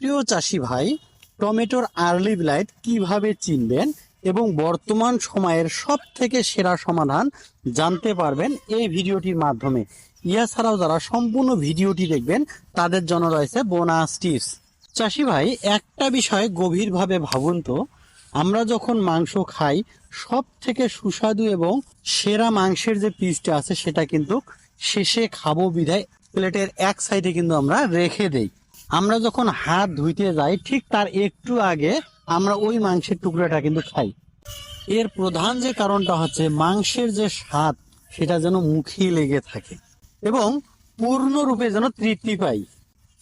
প্রিয় চাষি ভাই, টমেটোর আর্লি ব্লাইট কীভাবে চিনবেন এবং বর্তমান সময়ের সব থেকে সেরা সমাধান জানতে পারবেন এই ভিডিওটির মাধ্যমে। ইয়া ছাড়াও যারা সম্পূর্ণ ভিডিওটি দেখবেন, তাদের জন্য রয়েছে বোনাস টিপস চাষি ভাই, একটা বিষয় গভীরভাবে ভাবুন তো, আমরা যখন মাংস খাই সব থেকে সুস্বাদু এবং সেরা মাংসের যে পিসটা আছে, সেটা কিন্তু শেষে খাব বিধায় প্লেটের এক সাইডে কিন্তু আমরা রেখে দেই। আমরা যখন হাত ধুইতে যাই, ঠিক তার একটু আগে আমরা ওই মাংসের টুকরাটা কিন্তু খাই। এর প্রধান যে কারণটা হচ্ছে, মাংসের যে স্বাদ, সেটা যেন মুখে লেগে থাকে এবং পূর্ণরূপে যেন তৃপ্তি পাই।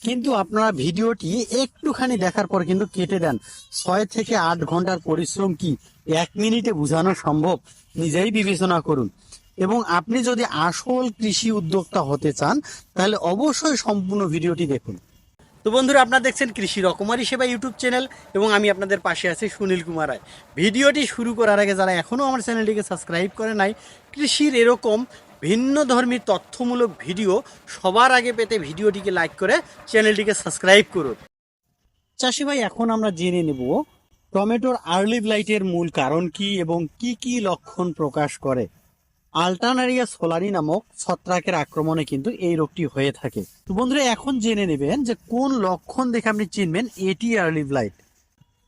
কিন্তু আপনারা ভিডিওটি একটুখানি দেখার পর কিন্তু কেটে দেন। ছয় থেকে আট ঘণ্টার পরিশ্রম কি এক মিনিটে বোঝানো সম্ভব? নিজেই বিবেচনা করুন। এবং আপনি যদি আসল কৃষি উদ্যোক্তা হতে চান, তাহলে অবশ্যই সম্পূর্ণ ভিডিওটি দেখুন। তো বন্ধুরা, আপনারা দেখছেন কৃষি রকমারি সেবা ইউটিউব চ্যানেল এবং আমি আপনাদের পাশে আছি সুনীল কুমার রায়। ভিডিওটি শুরু করার আগে যারা এখনও আমার চ্যানেলটিকে সাবস্ক্রাইব করে নাই, কৃষির এরকম ভিন্ন ধর্মী তথ্যমূলক ভিডিও সবার আগে পেতে ভিডিওটিকে লাইক করে চ্যানেলটিকে সাবস্ক্রাইব করুন। চাষি ভাই, এখন আমরা জেনে নেব টমেটোর আর্লি ব্লাইটের মূল কারণ কি এবং কি কি লক্ষণ প্রকাশ করে। আলটানারিয়া সোলারি নামক ছত্রাকের আক্রমণে কিন্তু এই রোগটি হয়ে থাকে। তো বন্ধুরা, এখন জেনে নেবেন যে কোন লক্ষণ দেখে আপনি চিনবেন এটি আর্লি ব্লাইট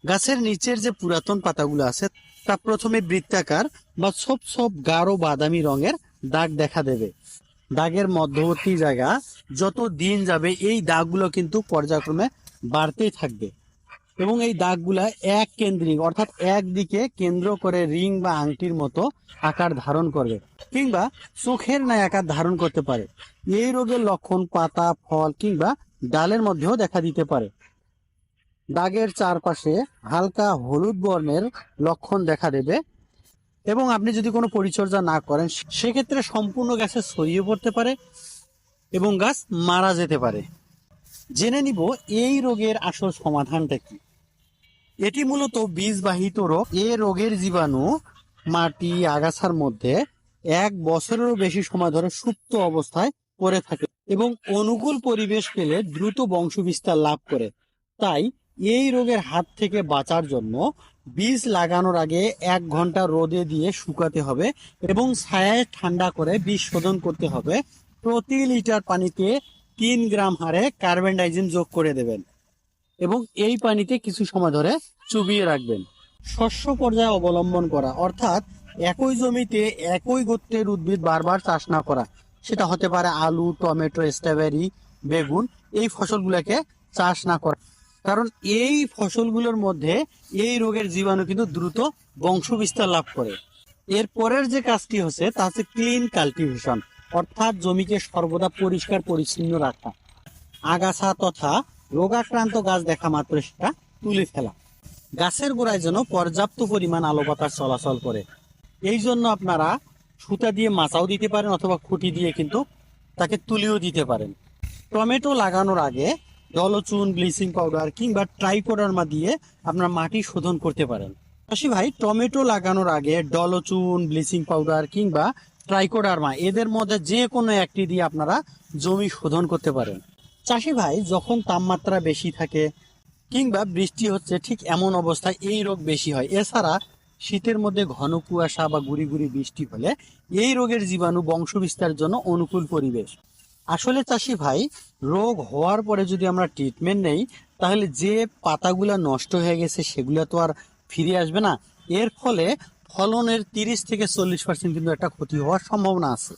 গাছের নিচের যে পুরাতন পাতাগুলো আছে, তা প্রথমে বৃত্তাকার বা সব সব গাঢ় বাদামি রঙের দাগ দেখা দেবে। দাগের মধ্যবর্তী জায়গা যত দিন যাবে, এই দাগগুলো কিন্তু পর্যায়ক্রমে বাড়তেই থাকবে। এবং এই দাগগুলা এক কেন্দ্রিক, অর্থাৎ একদিকে কেন্দ্র করে রিং বা আংটির মতো আকার ধারণ করবে, কিংবা চোখের ন্যায় আকার ধারণ করতে পারে। এই রোগের লক্ষণ পাতা, ফল, কিংবা ডালের মধ্যেও দেখা দিতে পারে। দাগের চারপাশে হালকা হলুদ বর্ণের লক্ষণ দেখা দেবে। এবং আপনি যদি কোনো পরিচর্যা না করেন, সেক্ষেত্রে সম্পূর্ণ গাছে ছড়িয়ে পড়তে পারে এবং গাছ মারা যেতে পারে। জেনে নিব এই রোগের আসল সমাধানটা কি। এটি মূলত বীজবাহিত রোগ। এ রোগের জীবাণু মাটি, আগাছার মধ্যে এক বছরেরও বেশি সময় ধরে সুপ্ত অবস্থায় পড়ে থাকে এবং অনুকূল পরিবেশ পেলে দ্রুত বংশবিস্তার লাভ করে। তাই এই রোগের হাত থেকে বাঁচার জন্য বীজ লাগানোর আগে এক ঘণ্টা রোদে দিয়ে শুকাতে হবে এবং ছায়ায় ঠান্ডা করে বীজ শোধন করতে হবে। প্রতি লিটার পানিতে তিন গ্রাম হারে কার্বন ডাইজিন যোগ করে দেবেন। এবং এই পানিতে কিছু সময় ধরে চুবিয়ে রাখবেন। শস্য পর্যায়ে অবলম্বন করা, অর্থাৎ একই জমিতে একই গোত্রের উদ্ভিদ বারবার চাষ না করা। সেটা হতে পারে আলু, টমেটো, স্ট্রবেরি, বেগুন, এই ফসলগুলোকে চাষ না করা। কারণ এই ফসলগুলোর মধ্যে এই রোগের জীবাণু কিন্তু দ্রুত বংশবিস্তার লাভ করে। এর পরের যে কাজটি হচ্ছে, তা হচ্ছে ক্লিন কাল্টিভেশন, অর্থাৎ জমিকে সর্বদা পরিষ্কার পরিচ্ছন্ন রাখা। আগাছা তথা রোগাক্রান্ত গাছ দেখা মাত্র সেটা তুলে ফেলা। গাছের গোড়ায় যেন পর্যাপ্ত পরিমাণ আলো বাতাস চলাচল করে। এই জন্য আপনারা সুতা দিয়ে মাচাও দিতে পারেন অথবা খুঁটি দিয়ে কিন্তু তাকে তুলেও দিতে পারেন। টমেটো লাগানোর আগে দলচুন ব্লিচিং পাউডার কিংবা ট্রাইকোডার্মা দিয়ে আপনার মাটি শোধন করতে পারেন। চাষি ভাই, টমেটো লাগানোর আগে ডলচুন ব্লিচিং পাউডার কিংবা ট্রাইকোডার্মা, এদের মধ্যে যে কোনো একটি দিয়ে আপনারা জমি শোধন করতে পারেন। চাষি ভাই যখন তাপমাত্রা বেশি থাকে কিংবা বৃষ্টি হচ্ছে, ঠিক এমন অবস্থায় এই রোগ বেশি হয়। এছাড়া শীতের মধ্যে ঘন কুয়াশা বা গুড়ি গুড়ি বৃষ্টি হলে এই রোগের জীবাণু বংশবিস্তারের জন্য অনুকূল পরিবেশ। আসলে চাষি ভাই, রোগ হওয়ার পরে যদি আমরা ট্রিটমেন্ট নেই, তাহলে যে পাতাগুলো নষ্ট হয়ে গেছে সেগুলো তো আর ফিরে আসবে না। এর ফলে ফলনের তিরিশ থেকে চল্লিশ পার্সেন্ট কিন্তু একটা ক্ষতি হওয়ার সম্ভাবনা আছে।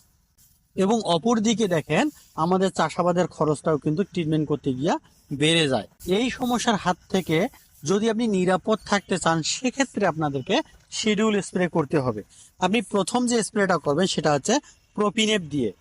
এবং অপর দিকে দেখেন, আমাদের চাষাবাদের খরচটাও কিন্তু ট্রিটমেন্ট করতে গিয়া বেড়ে যায়। এই সমস্যার হাত থেকে যদি আপনি নিরাপদ থাকতে চান, সেক্ষেত্রে আপনাদেরকে শিডিউল স্প্রে করতে হবে। আপনি প্রথম যে স্প্রেটা করবেন, সেটা হচ্ছে প্রোপিনেপ দিয়ে।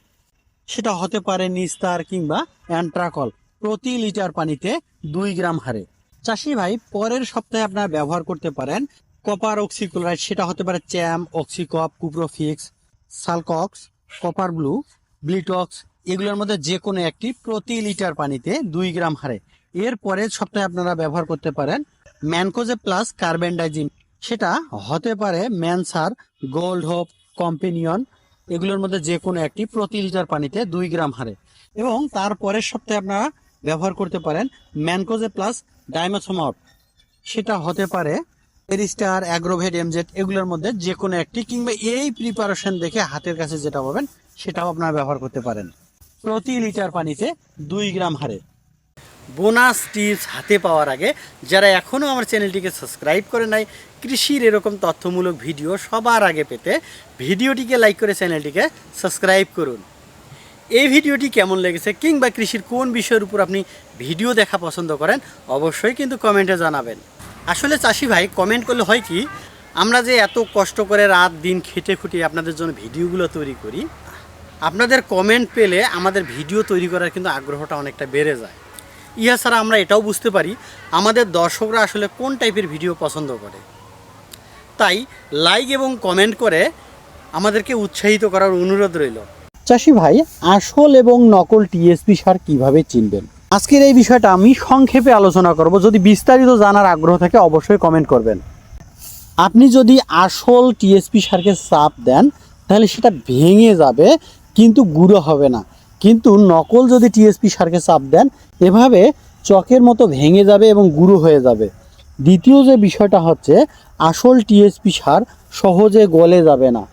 সেটা হতে পারে নিস্তার কিংবা অ্যান্ট্রাকল প্রতি লিটার পানিতে দুই গ্রাম হারে। চাষি ভাই, পরের সপ্তাহে আপনারা ব্যবহার করতে পারেন কপার অক্সিক্লোরাইড সেটা হতে পারে চ্যাম অক্সিকপ Cuprofix Sulcox copper blue Blitox এগুলোর মধ্যে যে কোনো একটি প্রতি লিটার পানিতে দুই গ্রাম হারে। এর পরের সপ্তাহে আপনারা ব্যবহার করতে পারেন ম্যানকোজে প্লাস কার্বেন্ডাইজিম সেটা হতে পারে ম্যানসার, গোল্ড হোপ, কম্পেনিয়ন, এগুলোর মধ্যে যে কোনো একটি প্রতি লিটার পানিতে দুই গ্রাম হারে। এবং তার পরের সপ্তাহে আপনারা ব্যবহার করতে পারেন ম্যানকোজে প্লাস ডাইমাসোমট। সেটা হতে পারে এরিস্টার অ্যাগ্রোভেড এমজেড এগুলোর মধ্যে যে কোনো একটি কিংবা এই প্রিপারেশন দেখে হাতের কাছে যেটা পাবেন, সেটাও আপনারা ব্যবহার করতে পারেন। প্রতি লিটার পানিতে দুই গ্রাম হারে বোনাস টিপস হাতে পাওয়ার আগে যারা এখনও আমার চ্যানেলটিকে সাবস্ক্রাইব করে নাই, কৃষির এরকম তথ্যমূলক ভিডিও সবার আগে পেতে ভিডিওটিকে লাইক করে চ্যানেলটিকে সাবস্ক্রাইব করুন। এই ভিডিওটি কেমন লেগেছে কিংবা কৃষির কোন বিষয়ের উপর আপনি ভিডিও দেখা পছন্দ করেন, অবশ্যই কিন্তু কমেন্টে জানাবেন। আসলে চাষি ভাই কমেন্ট করলে হয় কি, আমরা যে এত কষ্ট করে রাত দিন খেটে খুঁটিয়ে আপনাদের জন্য ভিডিওগুলো তৈরি করি, আপনাদের কমেন্ট পেলে আমাদের ভিডিও তৈরি করার কিন্তু আগ্রহটা অনেকটা বেড়ে যায়। ইহা ছাড়া আমরা এটাও বুঝতে পারি, আমাদের দর্শকরা আসলে কোন টাইপের ভিডিও পছন্দ করে। তাই লাইক এবং কমেন্ট করে আমাদেরকে উৎসাহিত করার অনুরোধ রইল। চাষি ভাই, আসল এবং নকল টিএসপি সার কীভাবে চিনবেন? আজকের এই বিষয়টা আমি সংক্ষেপে আলোচনা করব। যদি বিস্তারিত জানার আগ্রহ থাকে, অবশ্যই কমেন্ট করবেন। আপনি যদি আসল টিএসপি সারকে চাপ দেন, তাহলে সেটা ভেঙে যাবে, কিন্তু গুঁড়ো হবে না। কিন্তু নকল যদি টিএসপি সারকে চাপ দেন, এভাবে চকের মতো ভেঙে যাবে এবং গুঁড়ো হয়ে যাবে। দ্বিতীয় যে বিষয়টা হচ্ছে, আসল টিএসপি সার সহজে গলে যাবে না।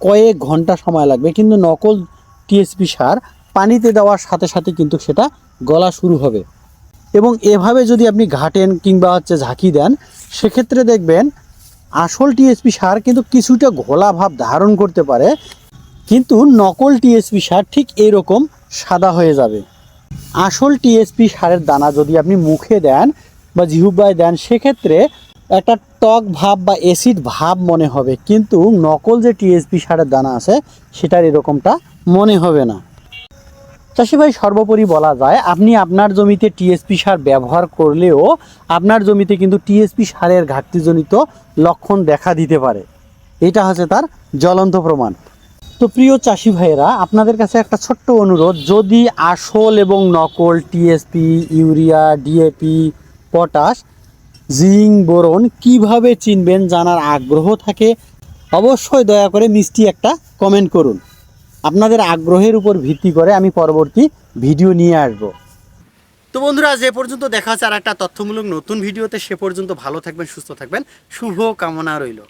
কয়েক ঘণ্টা সময় লাগবে, কিন্তু নকল টিএসপি সার পানিতে দেওয়ার সাথে সাথে কিন্তু সেটা গলা শুরু হবে। এবং এভাবে যদি আপনি ঘাটেন কিংবা হচ্ছে ঝাঁকি দেন, সেক্ষেত্রে দেখবেন আসল টিএসপি সার কিন্তু কিছুটা ঘোলা ভাব ধারণ করতে পারে, কিন্তু নকল টিএসপি সার ঠিক এরকম সাদা হয়ে যাবে। আসল টিএসপি সারের দানা যদি আপনি মুখে দেন বা জিহুবায় দেন, সেক্ষেত্রে একটা টক ভাব বা অ্যাসিড ভাব মনে হবে, কিন্তু নকল যে টিএসপি সারের দানা আছে, সেটার এরকমটা মনে হবে না। চাষি ভাই সর্বোপরি বলা যায় আপনি আপনার জমিতে টিএসপি সার ব্যবহার করলেও আপনার জমিতে কিন্তু টিএসপি সারের ঘাটতিজনিত লক্ষণ দেখা দিতে পারে। এটা হচ্ছে তার জ্বলন্ত প্রমাণ। তো প্রিয় চাষি ভাইয়েরা আপনাদের কাছে একটা ছোট্ট অনুরোধ, যদি আসল এবং নকল TSP urea DAP potash zinc boron কীভাবে চিনবেন জানার আগ্রহ থাকে, অবশ্যই দয়া করে মিষ্টি একটা কমেন্ট করুন। আপনাদের আগ্রহের উপর ভিত্তি করে আমি পরবর্তী ভিডিও নিয়ে আসব। তো বন্ধুরা যে পর্যন্ত দেখা হচ্ছে আর একটা তথ্যমূলক নতুন ভিডিওতে। সে পর্যন্ত ভালো থাকবেন, সুস্থ থাকবেন। শুভ কামনা রইল।